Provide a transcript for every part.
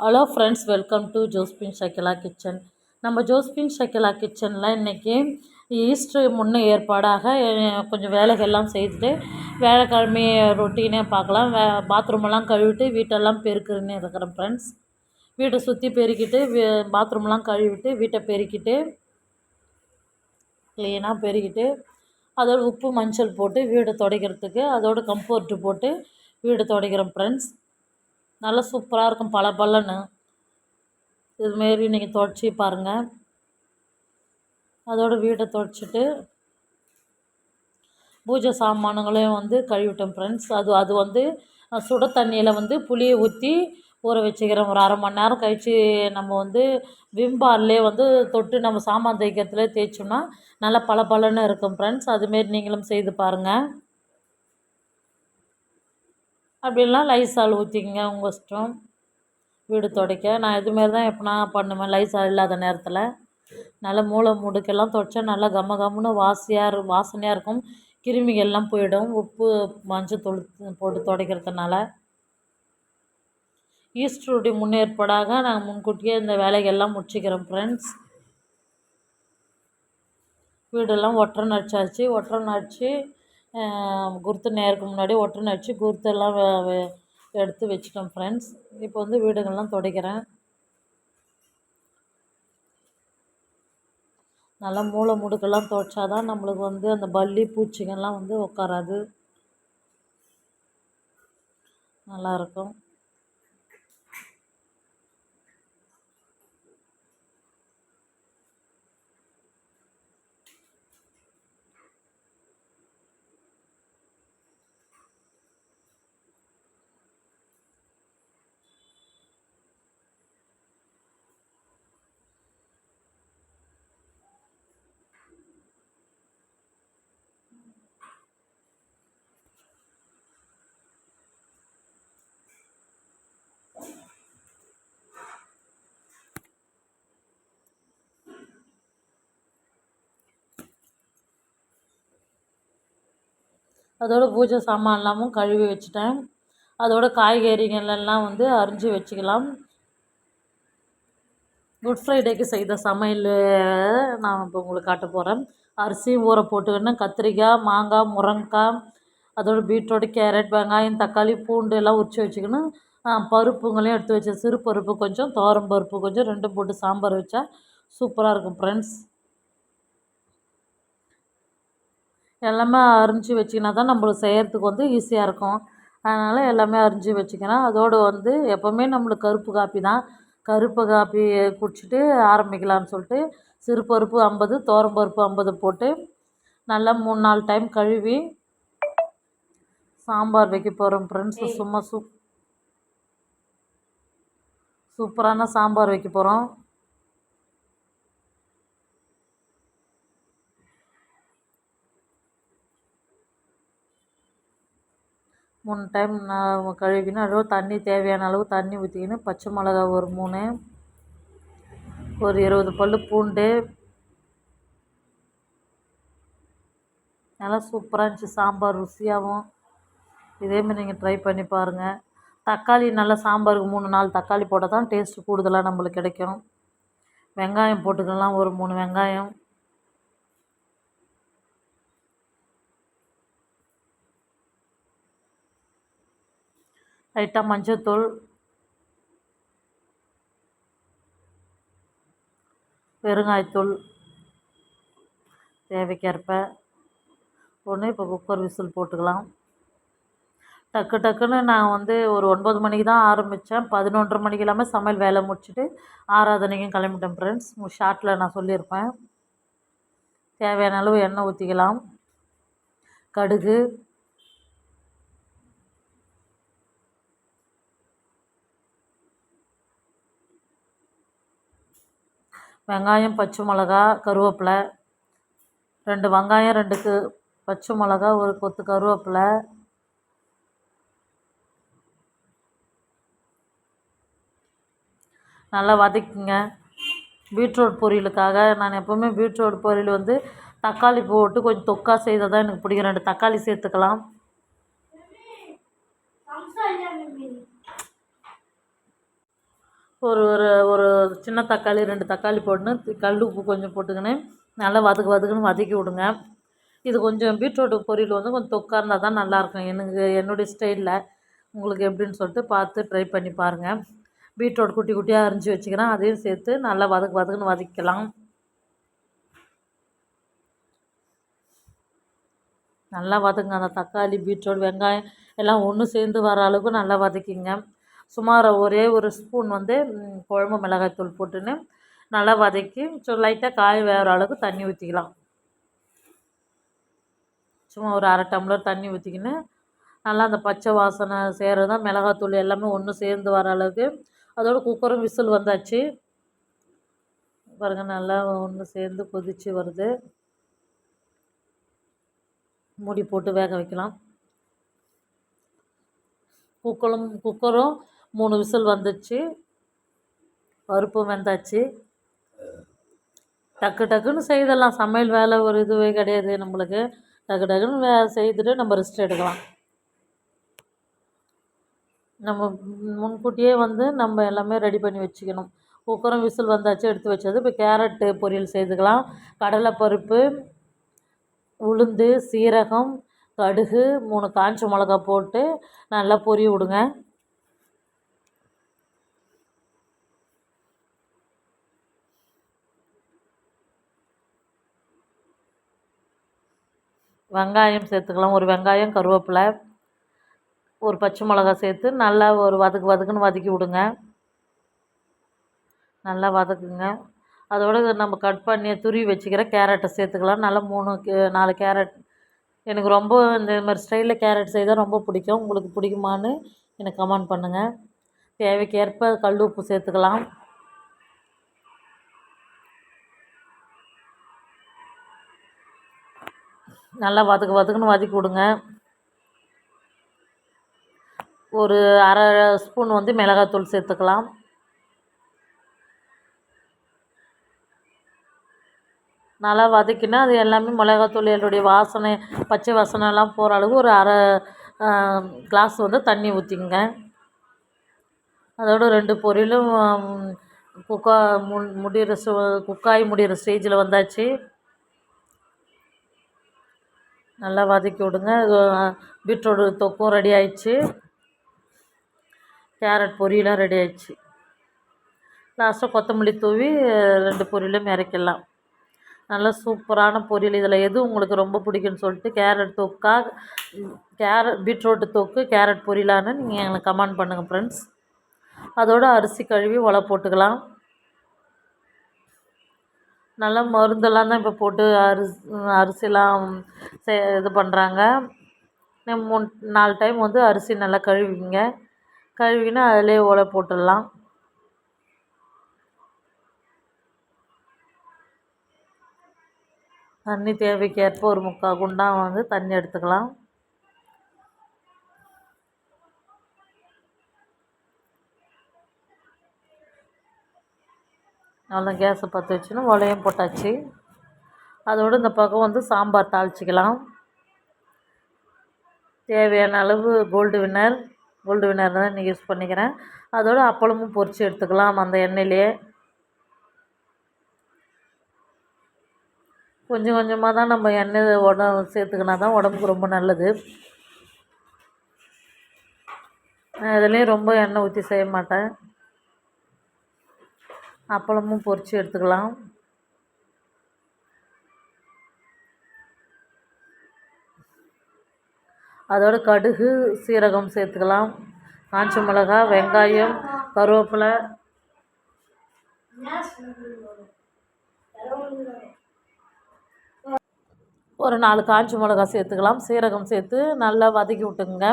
Hello friends welcome to Josephine Shakila kitchen நம்ம Josephine Shakila கிச்சனில் இன்றைக்கி ஈஸ்டர் முன்ன ஏற்பாடாக கொஞ்சம் வேலைகள்லாம் செய்துட்டு வேலைக்கிழமை ரொட்டீனே பார்க்கலாம். வே பாத்ரூமெல்லாம் கழுவிட்டு வீட்டெல்லாம் பெருக்குன்னு இருக்கிறேன் ஃப்ரெண்ட்ஸ் வீட்டை சுற்றி பெருக்கிட்டு பாத்ரூம்லாம் கழுவிட்டு வீட்டை பெருக்கிட்டு க்ளீனாக பெருக்கிட்டு அதோட உப்பு மஞ்சள் போட்டு வீடை துடைக்கிறதுக்கு அதோட கம்ஃபோர்ட்டு போட்டு வீடு துடைக்கிறோம் ஃப்ரெண்ட்ஸ் நல்லா சூப்பராக இருக்கும் பல பலன்னு இதுமாரி நீங்கள் துடைச்சி பாருங்கள் அதோட வீடை துடைச்சிட்டு பூஜை சாமானுங்களையும் வந்து கழுவிட்டோம் ஃப்ரெண்ட்ஸ் அது அது வந்து சுட தண்ணியில் வந்து புளியை ஊற்றி ஊற வச்சுக்கிறோம். ஒரு அரை மணி நேரம் கழித்து நம்ம வந்து விம்பார்லே வந்து தொட்டு நம்ம சாமான் தேய்க்கிறதுல தேய்ச்சோம்னா நல்லா பல பலன்னு இருக்கும் ஃப்ரெண்ட்ஸ் அதுமாரி நீங்களும் செய்து பாருங்கள் அப்படின்னா லைசால் ஊற்றிக்கங்க உங்கள் இஷ்டம். வீடு துடைக்க. நான் இதுமாரி தான் எப்போனா பண்ணுவேன் லைசால் இல்லாத நேரத்தில். நல்லா மூளை முடுக்கெல்லாம் துடைச்சா நல்லா கம கம்முன்னு வாசியாக இரு வாசனையாக இருக்கும். கிருமிகள்லாம் போயிடும். உப்பு மஞ்சள் தூள் போட்டு துடைக்கிறதுனால. ஈஸ்டருடைய முன்னேற்பாடாக நாங்கள் முன்கூட்டியே இந்த வேலைகள்லாம் முடிச்சுக்கிறோம் ஃப்ரெண்ட்ஸ் வீடெல்லாம் ஒற்றை அடிச்சாச்சு ஒற்றை அடித்து குருத்து நேருக்கு முன்னாடி ஒற்றன் வச்சு குருத்தெல்லாம் எடுத்து வச்சிட்டோம் ஃப்ரெண்ட்ஸ் இப்போ வந்து வீடுங்கள்லாம் துடைக்கிறேன். நல்லா மூளை முடுக்கெல்லாம் துடைச்சா தான் நம்மளுக்கு வந்து அந்த பல்லி பூச்சிகள்லாம் வந்து உட்காராது நல்லாயிருக்கும் அதோட பூஜை சாமான் எல்லாமும் கழுவி வச்சுட்டேன். அதோட காய்கறிகள் எல்லாம் வந்து அரிஞ்சு வச்சுக்கலாம். குட் ஃப்ரைடேக்கு செய்த சமையல் நான் இப்போ உங்களுக்கு காட்ட போகிறேன் அரிசியும் ஊற போட்டுக்கின்னு கத்திரிக்காய் மாங்காய் முருங்கைக்காய் அதோட பீட்ரூட் கேரட் வெங்காயம் தக்காளி பூண்டு எல்லாம் உரிச்சு வச்சுக்கின்னு பருப்புங்களையும் எடுத்து வச்சேன். சிறு பருப்பு கொஞ்சம் துவரம் பருப்பு கொஞ்சம் ரெண்டும் போட்டு சாம்பார் வச்சா சூப்பராக இருக்கும் ஃப்ரெண்ட்ஸ் எல்லாமே அரிஞ்சு வச்சிங்கன்னா தான் நம்மளுக்கு செய்கிறதுக்கு வந்து ஈஸியாக இருக்கும். அதனால் எல்லாமே அரிஞ்சு வச்சுக்கிறேன் அதோடு வந்து எப்போவுமே நம்மளுக்கு கருப்பு காப்பி தான். கருப்பு காப்பி குடிச்சிட்டு ஆரம்பிக்கலாம்னு சொல்லிட்டு சிறு பருப்பு ஐம்பது துவரம் பருப்பு ஐம்பது போட்டு நல்லா மூணு நாலு டைம் கழுவி சாம்பார் வைக்க போகிறோம் ஃப்ரெண்ட்ஸ் சும்மா சூப் சூப்பரான சாம்பார் வைக்க போகிறோம் மூணு டைம் நான் கழுவிக்கின்னு அளவு தண்ணி தேவையான அளவு தண்ணி ஊற்றிக்கின்னு பச்சை மிளகா ஒரு மூணு ஒரு இருபது பல் பூண்டு. நல்லா சூப்பராக இருந்துச்சு சாம்பார் ருசியாகவும் இதேமாதிரி நீங்கள் ட்ரை பண்ணி பாருங்கள் தக்காளி நல்லா சாம்பாருக்கு மூணு நாலு தக்காளி போட்டால் தான் டேஸ்ட்டு கூடுதலாக நம்மளுக்கு கிடைக்கும். வெங்காயம் போட்டுக்கலாம் ஒரு மூணு வெங்காயம். லைட்டாக மஞ்சத்தூள் பெருங்காயத்தூள் தேவைக்கேற்ப. ஒன்று இப்போ குக்கர் விசில் போட்டுக்கலாம். டக்கு டக்குன்னு நான் வந்து ஒரு ஒன்பது மணிக்கு தான் ஆரம்பித்தேன் பதினொன்றரை மணிக்கு இல்லாமல் சமையல் வேலை முடிச்சுட்டு ஆராதனைக்கும் கிளம்பிட்டேன் ஃப்ரெண்ட்ஸ் ஷார்ட்டில் நான் சொல்லியிருப்பேன். தேவையான அளவு எண்ணெய் ஊற்றிக்கலாம் கடுகு வெங்காயம் பச்சை மிளகா கருவேப்பிலை. ரெண்டு வெங்காயம் ரெண்டு கு பச்சை மிளகா ஒரு கொத்து கருவேப்பிலை. நல்லா வதக்குங்க. பீட்ரூட் பொரியலுக்காக நான் எப்போவுமே பீட்ரூட் பொரியல் வந்து தக்காளி போட்டு கொஞ்சம் தொக்கா செய்தால் தான் எனக்கு பிடிக்கும். ரெண்டு தக்காளி சேர்த்துக்கலாம். ஒரு ஒரு ஒரு சின்ன தக்காளி ரெண்டு தக்காளி போட்டுன்னு கல் உப்பு கொஞ்சம் போட்டுக்கின்னு நல்லா வதக்கு வதக்குன்னு வதக்கி விடுங்க. இது கொஞ்சம் பீட்ரூட்டு பொரியல் வந்து கொஞ்சம் தொக்காக இருந்தால் தான் நல்லாயிருக்கும் எனக்கு என்னுடைய ஸ்டைலில் உங்களுக்கு எப்படின்னு சொல்லிட்டு பார்த்து ட்ரை பண்ணி பாருங்கள் பீட்ரூட் குட்டி குட்டியாக அரிஞ்சு வச்சுக்கிறேன் அதையும் சேர்த்து நல்லா வதக்கு வதக்குன்னு வதக்கிக்கலாம். நல்லா வதங்க அந்த தக்காளி பீட்ரூட் வெங்காயம் எல்லாம் ஒன்று சேர்ந்து வர அளவுக்கு நல்லா வதக்கிங்க. சுமார் ஒரே ஒரு ஸ்பூன் வந்து குழம்பு மிளகாய் தூள் போட்டுன்னு நல்லா வதக்கி ஸோ லைட்டாக காய் வேகிற அளவுக்கு தண்ணி ஊற்றிக்கலாம் சும்மா ஒரு அரை டம்ளர் தண்ணி ஊற்றிக்கின்னு நல்லா அந்த பச்சை வாசனை சேர்றது மிளகாத்தூள் எல்லாமே ஒன்று சேர்ந்து வர அளவுக்கு. அதோட குக்கரும் விசில் வந்தாச்சு. பாருங்கள் நல்லா ஒன்று சேர்ந்து கொதித்து வருது. மூடி போட்டு வேக வைக்கலாம். குக்கரும் குக்கரும் மூணு விசில் வந்துச்சு. பருப்பும் வெந்தாச்சு. டக்கு டக்குன்னு செய்தெல்லாம் சமையல் வேலை ஒரு இதுவே கிடையாது நம்மளுக்கு. டக்கு டக்குன்னு வே செய்துட்டு நம்ம ரெஸ்ட் எடுக்கலாம். நம்ம முன்கூட்டியே வந்து நம்ம எல்லாமே ரெடி பண்ணி வச்சுக்கணும். குக்கரும் விசில் வந்தாச்சு எடுத்து வச்சது. இப்போ கேரட்டு பொரியல் செய்துக்கலாம். கடலைப்பருப்பு உளுந்து சீரகம் கடுகு மூணு காஞ்ச மிளகா போட்டு நல்லா பொரிய விடுங்க. வெங்காயம் சேர்த்துக்கலாம். ஒரு வெங்காயம் கருவேப்பிலை ஒரு பச்சை மிளகா சேர்த்து நல்லா ஒரு வதக்கு வதக்குன்னு வதக்கி விடுங்க. நல்லா வதக்குங்க. அதோட நம்ம கட் பண்ணி துருவி வச்சுக்கிற கேரட்டை சேர்த்துக்கலாம். நல்லா மூணு நாலு கேரட் எனக்கு ரொம்ப இந்த மாதிரி ஸ்டைலில் கேரட் செய்தால் ரொம்ப பிடிக்கும். உங்களுக்கு பிடிக்குமான்னு எனக்கு கமெண்ட் பண்ணுங்கள் தேவைக்கேற்ப கல் உப்பு சேர்த்துக்கலாம். நல்லா வதக்கு வதக்குன்னு வதக்கி விடுங்க. ஒரு அரை ஸ்பூன் வந்து மிளகாத்தூள் சேர்த்துக்கலாம். நல்லா வதக்கினா அது எல்லாமே மிளகாத்தூள் என்னுடைய வாசனை பச்சை வாசனைலாம் போகிற அளவு ஒரு அரை கிளாஸ் வந்து தண்ணி ஊற்றிங்க அதோட ரெண்டு பொரியலும் குக்கா மு முடிகிற குக்காய் முடிகிற ஸ்டேஜில் வந்தாச்சு. நல்லா வதக்கி விடுங்க. பீட்ரூட் தொக்கும் ரெடி ஆயிடுச்சு. கேரட் பொரியலும் ரெடி ஆயிடுச்சு. லாஸ்ட்டாக கொத்தமல்லி தூவி ரெண்டு பொரியலும் இறக்கிடலாம். நல்லா சூப்பரான பொரியல். இதில் எது உங்களுக்கு ரொம்ப பிடிக்குன்னு சொல்லிட்டு கேரட் தொக்கா கேரட் பீட்ரூட்டு தொக்கு கேரட் பொரியலான்னு நீங்கள் எங்களுக்கு கமெண்ட் பண்ணுங்கள் ஃப்ரெண்ட்ஸ் அதோடு அரிசி கழுவி ஒலை போட்டுக்கலாம். நல்லா மருந்தெல்லாம் தான் இப்போ போட்டு அரிசி அரிசிலாம் சே இது பண்ணுறாங்க மூணு நாலு டைம் வந்து அரிசி நல்லா கழுவிங்க. கழுவினா அதிலே ஓலை போட்டுடலாம். தண்ணி தேவைக்கேற்ப ஒரு முக்கால் குண்டான் வந்து தண்ணி எடுத்துக்கலாம். நல்லா கேஸை பற்ற வச்சுன்னு உலையும் போட்டாச்சு. அதோடு இந்த பக்கம் வந்து சாம்பார் தாளிச்சிக்கலாம். தேவையான அளவு கோல்டு வின்னர் கோல்டு வின்னர் தான் இன்றைக்கி யூஸ் பண்ணிக்கிறேன். அதோடு அப்பளமும் பொரித்து எடுத்துக்கலாம் அந்த எண்ணெயிலே கொஞ்சம் கொஞ்சமாக தான் நம்ம எண்ணெய் உடம்பு சேர்த்துக்கினா தான் உடம்புக்கு ரொம்ப நல்லது. நான் இதுலேயும் ரொம்ப எண்ணெய் ஊற்றி செய்ய மாட்டேன். அப்பளமும் பொரித்து எடுத்துக்கலாம். அதோட கடுகு சீரகம் சேர்த்துக்கலாம். காஞ்ச மிளகா வெங்காயம் கருவேப்பிலை. ஒரு நாலு காஞ்சி மிளகா சேர்த்துக்கலாம். சீரகம் சேர்த்து நல்லா வதக்கி விட்டுங்க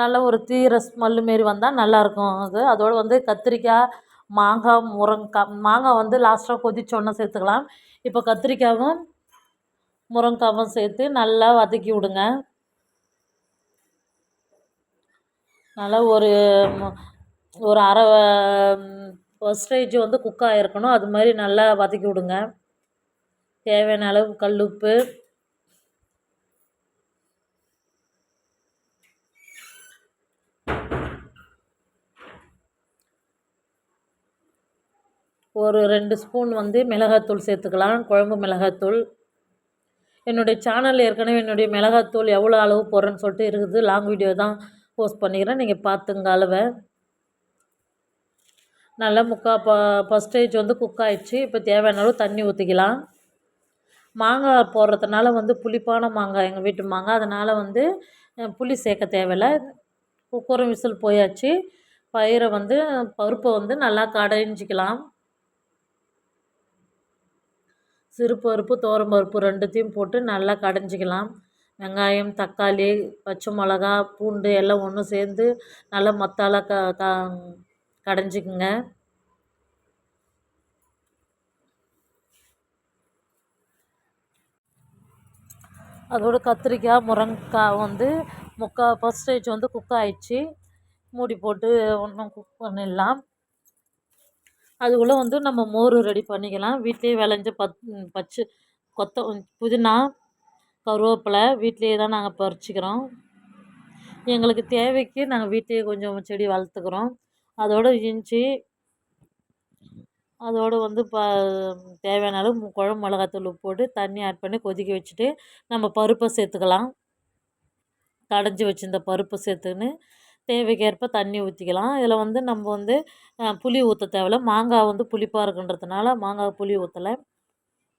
நல்ல ஒரு தீர ஸ்மெல்லு மாரி வந்தால் நல்லாயிருக்கும் அது. அதோடு வந்து கத்திரிக்காய் மாங்காய் முருங்கக்காய் மாங்காய் வந்து லாஸ்ட்டாக கொதிச்சோன்னே சேர்த்துக்கலாம். இப்போ கத்திரிக்காயும் முருங்காவும் சேர்த்து நல்லா வதக்கி விடுங்க. நல்லா ஒரு ஒரு அரை பர்ஸ்டேஜ் வந்து குக் ஆகிருக்கணும் அது மாதிரி நல்லா வதக்கி விடுங்க. தேவையான அளவு கல் உப்பு ஒரு ரெண்டு ஸ்பூன் வந்து மிளகாத்தூள் சேர்த்துக்கலாம். குழம்பு மிளகாத்தூள். என்னுடைய சேனலில் ஏற்கனவே என்னுடைய மிளகாத்தூள் எவ்வளோ அளவு போடுறேன்னு சொல்லிட்டு இருக்குது. லாங் வீடியோ தான் போஸ்ட் பண்ணிக்கிறேன். நீங்கள் பார்த்துங்க அளவை. நல்லா முக்கா ப ஃபஸ்டேஜ் வந்து குக் ஆகிடுச்சு இப்போ தேவையான அளவு தண்ணி ஊற்றிக்கலாம் மாங்காய் போடுறதுனால வந்து புளிப்பான மாங்காய் எங்கள் வீட்டு மாங்காய். அதனால் வந்து புளி சேர்க்க தேவையில்ல. குக்கரும் விசில் போயாச்சு. பயிரை வந்து பருப்பை வந்து நல்லா கடைஞ்சிக்கலாம் சிறுபருப்பு துவரம்பருப்பு பருப்பு ரெண்டுத்தையும் போட்டு நல்லா கடைஞ்சிக்கலாம். வெங்காயம் தக்காளி பச்சை மிளகா பூண்டு எல்லாம் ஒன்று சேர்ந்து நல்லா மத்தால க க கடைஞ்சிக்குங்க. அதோட கத்திரிக்காய் முருங்கைக்காய் வந்து முக்கால் பர்சன்டேஜ் வந்து குக் ஆயிடுச்சு. மூடி போட்டு ஒன்றும் குக் பண்ணிடலாம். அதுக்குள்ளே வந்து நம்ம மோர் ரெடி பண்ணிக்கலாம். வீட்டிலே விளைஞ்ச பத் பச்சை கொத்த புதினா கருவேப்பிலை வீட்டிலேயே தான் நாங்கள் பறிச்சிக்கிறோம். எங்களுக்கு தேவைக்கு நாங்கள் வீட்டிலேயே கொஞ்சம் செடி வளர்த்துக்குறோம். அதோட இஞ்சி அதோடு வந்து ப தேவையான அளவு குழம்பு மிளகாத்தூள் போட்டு தண்ணி ஆட் பண்ணி கொதிக்க வச்சுட்டு நம்ம பருப்பை சேர்த்துக்கலாம். கடைஞ்சி வச்சுருந்த பருப்பை சேர்த்துக்கின்னு தேவைக்கேற்ப தண்ணி ஊற்றிக்கலாம் இதில் வந்து நம்ம வந்து புளி ஊற்ற தேவையில்ல. மாங்காய் வந்து புளிப்பாக இருக்குன்றதுனால மாங்காய் புளி ஊற்றலை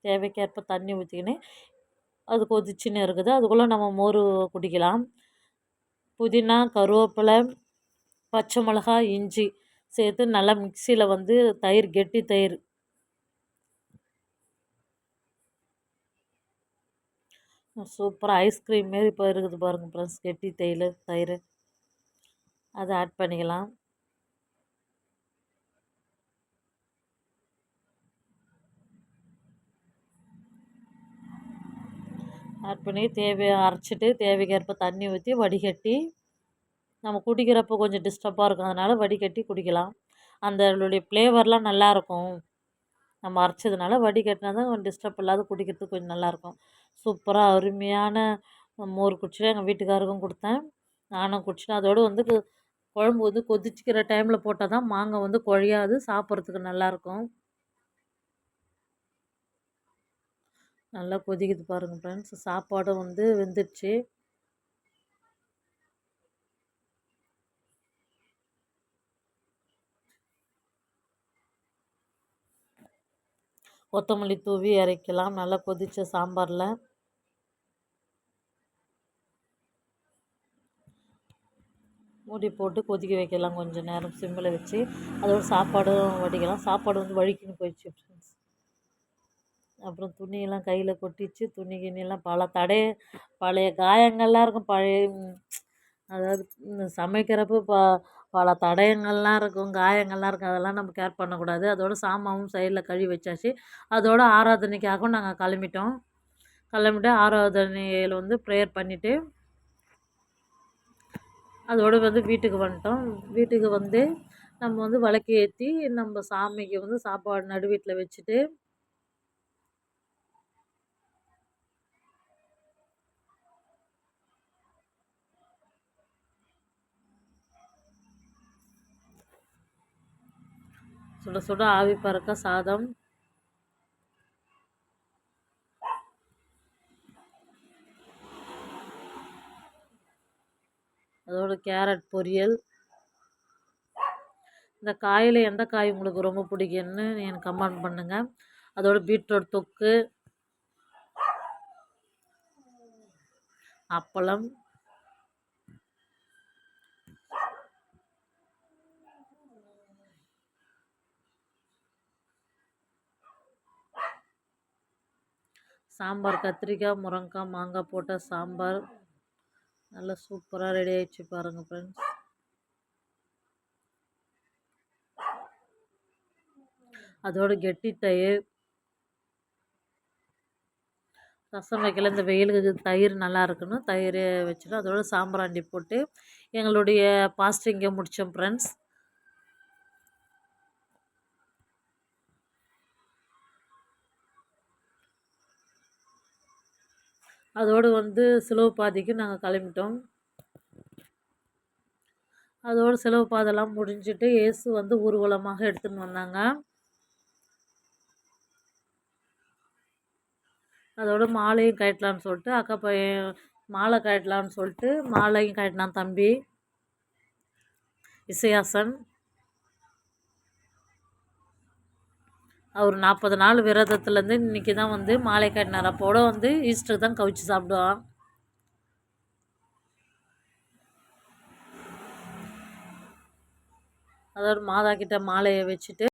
தேவைக்கேற்ப தண்ணி ஊற்றிக்கின்னு அது கொதிச்சுன்னு இருக்குது. அதுக்குள்ளே நம்ம மோர் குடிக்கலாம். புதினா கருவேப்பிலை பச்சை மிளகாய் இஞ்சி சேர்த்து நல்லா மிக்சியில் வந்து தயிர் கெட்டி தயிர். சூப்பராக ஐஸ்கிரீம் மாரி இப்போ இருக்குது பாருங்கள் ஃப்ரெண்ட்ஸ். கெட்டி தயிர் தயிர். அதை ஆட் பண்ணிக்கலாம். ஆட் பண்ணி தேவை அரைச்சிட்டு தேவைக்கேற்ப தண்ணி ஊற்றி வடிகட்டி நம்ம குடிக்கிறப்போ கொஞ்சம் டிஸ்டர்பாக இருக்கும். அதனால் வடிகட்டி குடிக்கலாம். அந்த அதனுடைய ஃப்ளேவர்லாம் நல்லாயிருக்கும் நம்ம அரைச்சதுனால வடிகட்டினா தான் கொஞ்சம் டிஸ்டர்ப் இல்லாத குடிக்கிறதுக்கு கொஞ்சம் நல்லாயிருக்கும் சூப்பராக அருமையான மோர் குடிச்சிட்டு எங்கள் வீட்டுக்காருக்கும் கொடுத்தேன். நானும் குடிச்சிட்டு அதோடு வந்து குழம்பு வந்து கொதிச்சிக்கிற டைமில் போட்டால் தான் மாங்காய் வந்து குழையாது சாப்பிட்றதுக்கு நல்லாயிருக்கும். நல்லா கொதிக்குது பாருங்கள் ஃப்ரெண்ட்ஸ் சாப்பாடும் வந்து வெந்துடுச்சு. கொத்தமல்லி தூவி இறக்கலாம் நல்லா கொதித்த சாம்பாரில். மூடி போட்டு கொதிக்க வைக்கலாம் கொஞ்சம் நேரம் சிம்மில் வச்சு. அதோட சாப்பாடும் வடிக்கலாம். சாப்பாடு வந்து வழிக்குன்னு போயிடுச்சு ஃப்ரெண்ட்ஸ் அப்புறம் துணியெல்லாம் கையில் கொட்டிச்சு. துணி கிணியெல்லாம் பல தடைய பழைய காயங்கள்லாம் இருக்கும். பழைய அதாவது சமைக்கிறப்போ ப பல தடயங்கள்லாம் இருக்கும். காயங்கள்லாம் இருக்கும். அதெல்லாம் நம்ம கேர் பண்ணக்கூடாது. அதோட சாமாவும் சைடில் கழுவி வச்சாச்சு. அதோட ஆராதனைக்காகவும் நாங்கள் கிளம்பிட்டோம். கிளம்பிட்டு ஆராதனையில் வந்து ப்ரேயர் பண்ணிவிட்டு அதோடு வந்து வீட்டுக்கு வந்துட்டோம். வீட்டுக்கு வந்து நம்ம வந்து விளக்கு ஏற்றி நம்ம சாமிக்கு வந்து சாப்பாடு நடு வீட்டில் வச்சுட்டு சுட சுட ஆவி பறக்க சாதம் அதோடு கேரட் பொரியல். இந்த காயில் எந்த காய் உங்களுக்கு ரொம்ப பிடிக்கும்னு எனக்கு கமெண்ட் பண்ணுங்கள் அதோட பீட்ரூட் தொக்கு. அப்பளம். சாம்பார் கத்திரிக்காய் முருங்கைக்காய் மாங்காய் போட்ட சாம்பார். நல்லா சூப்பராக ரெடி ஆகிடுச்சு பாருங்கள் ஃப்ரெண்ட்ஸ் அதோட கெட்டி தயிர். ரசம் வைக்கல இந்த வெயிலுக்கு தயிர் நல்லா இருக்கணும். தயிர் வச்சுட்டு அதோட சாம்பிராண்டி போட்டு எங்களுடைய பாஸ்டிங்கை முடித்தோம் ஃப்ரெண்ட்ஸ் அதோடு வந்து சிலுவை பாதைக்கு நாங்கள் கிளம்பிட்டோம். அதோடு சிலுவை பாதைலாம் முடிஞ்சுட்டு இயேசு வந்து ஊர்வலமாக எடுத்துன்னு வந்தாங்க. அதோடு மாலையும் கட்டலான்னு சொல்லிட்டு அக்கா பையன் மாலை கட்டலான்னு சொல்லிட்டு மாலையும் கட்டினான் தம்பி. இசையாசன். அவர் நாற்பது நாள் விரதத்துலேருந்து இன்றைக்கி தான் வந்து மாலை கட்டினார். அப்போட வந்து ஈஸ்டர் தான் கவிச்சு சாப்பிடுவான். அதாவது மாதா கிட்ட மாலையை வச்சுட்டு